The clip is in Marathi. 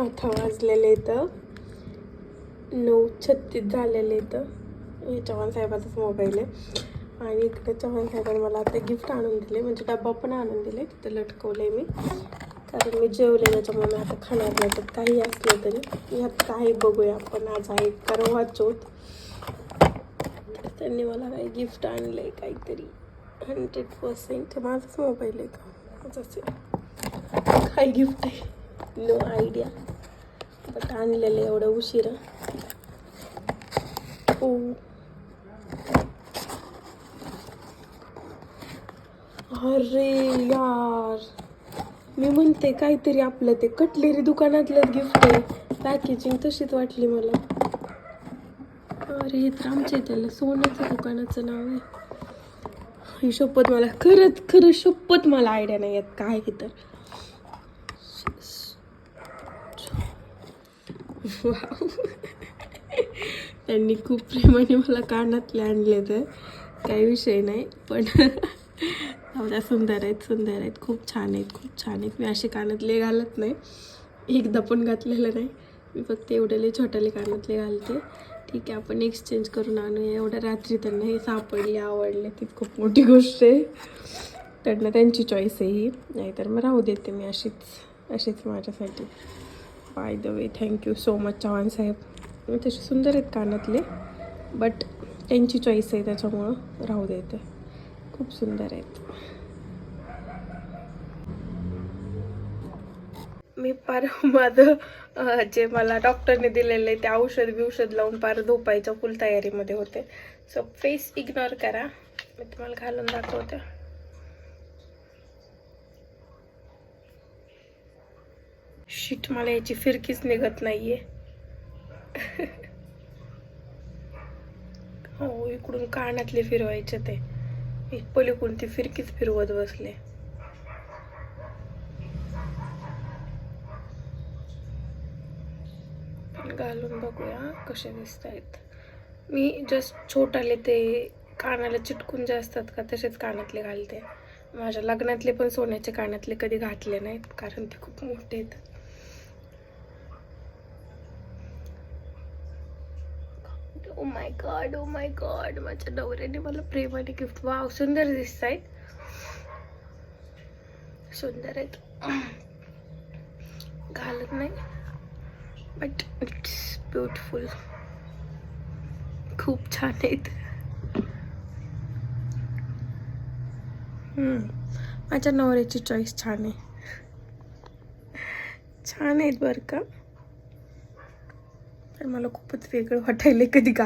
आता वाजलेले तर नऊ छत्तीस झालेले इथं हे चव्हाण साहेबाचाच मोबाईल आहे. आणि इकडे चव्हाण साहेबांनी मला आता गिफ्ट आणून दिले. म्हणजे डब्बा पण आणून दिले. तिथं लटकवले मी. कारण मी जेवले त्याच्यामुळे मी आता खाणार नाही. तर काही असलं तरी यात काही बघूया आपण. आज आहे करवा चौथ. तर त्यांनी मला काही गिफ्ट आणलं आहे काहीतरी. हंड्रेड पर्सेंट माझाच मोबाईल आहे का? माझाच आहे. काय गिफ्ट आहे. नो आयडिया बट आणलेलं आहे एवढं उशिरा. अरे यार. मी म्हणते काहीतरी आपलं ते कटलेरी दुकानातलं गिफ्ट आहे. पॅकेजिंग तशीच वाटली मला. अरे हे तर आमच्या त्याला सोन्याचं दुकानाचं नाव आहे. ही शपथ मला खरंच खरं शपथ मला आयडिया नाही येत. काय हे तर. वाव. त्यांनी खूप प्रेमाने मला कानातले आणले तर काही विषय नाही पण एवढ्या सुंदर आहेत सुंदर आहेत. खूप छान आहेत खूप छान आहेत. मी असे कानातले घालत नाही. एकदा पण घातलेलं नाही. मी फक्त एवढेले छोटेले कानातले घालते. ठीक आहे आपण एक्सचेंज करून आणूया. एवढ्या रात्री त्यांना हे सापडले आवडले. ती खूप मोठी गोष्ट आहे. त्यांना त्यांची चॉईस आहे ही. नाहीतर मग राहू देते मी अशीच अशीच माझ्यासाठी. By the way thank you so much Chavan साहेब. तसे सुंदर आहेत कानातले बट त्यांची चॉईस आहे त्याच्यामुळं राहू देते खूप सुंदर आहेत. मी पार माझं जे मला डॉक्टरने दिलेलं आहे ते औषध बिवषध लावून पार झोपायच्या फुल तयारीमध्ये होते. सो फेस इग्नोर करा. मी तुम्हाला घालून दाखवते. शिट मला याची फिरकीच निघत नाहीये. हो इकडून कानातले फिरवायचे ते. पलीकडून ती फिरकीच फिरवत बसले. पण घालून बघूया कसे दिसत आहेत मी जस्ट छोटाले ते कानाला चिटकून जे असतात का तसेच कानातले घालते. माझ्या लग्नातले पण सोन्याचे कानातले कधी घातले नाहीत कारण ते खूप मोठे आहेत. Oh my God oh my God माझ्या नवऱ्याने मला प्रेमाने गिफ्ट वाव सुंदर दिसत आहेत सुंदर आहेत. घालत नाही. बट इट्स ब्युटिफुल खूप छान आहेत. माझ्या नवऱ्याची चॉईस छान आहे. छान आहेत बरं का? तर मला खूपच वेगळं वाटायला कधी गा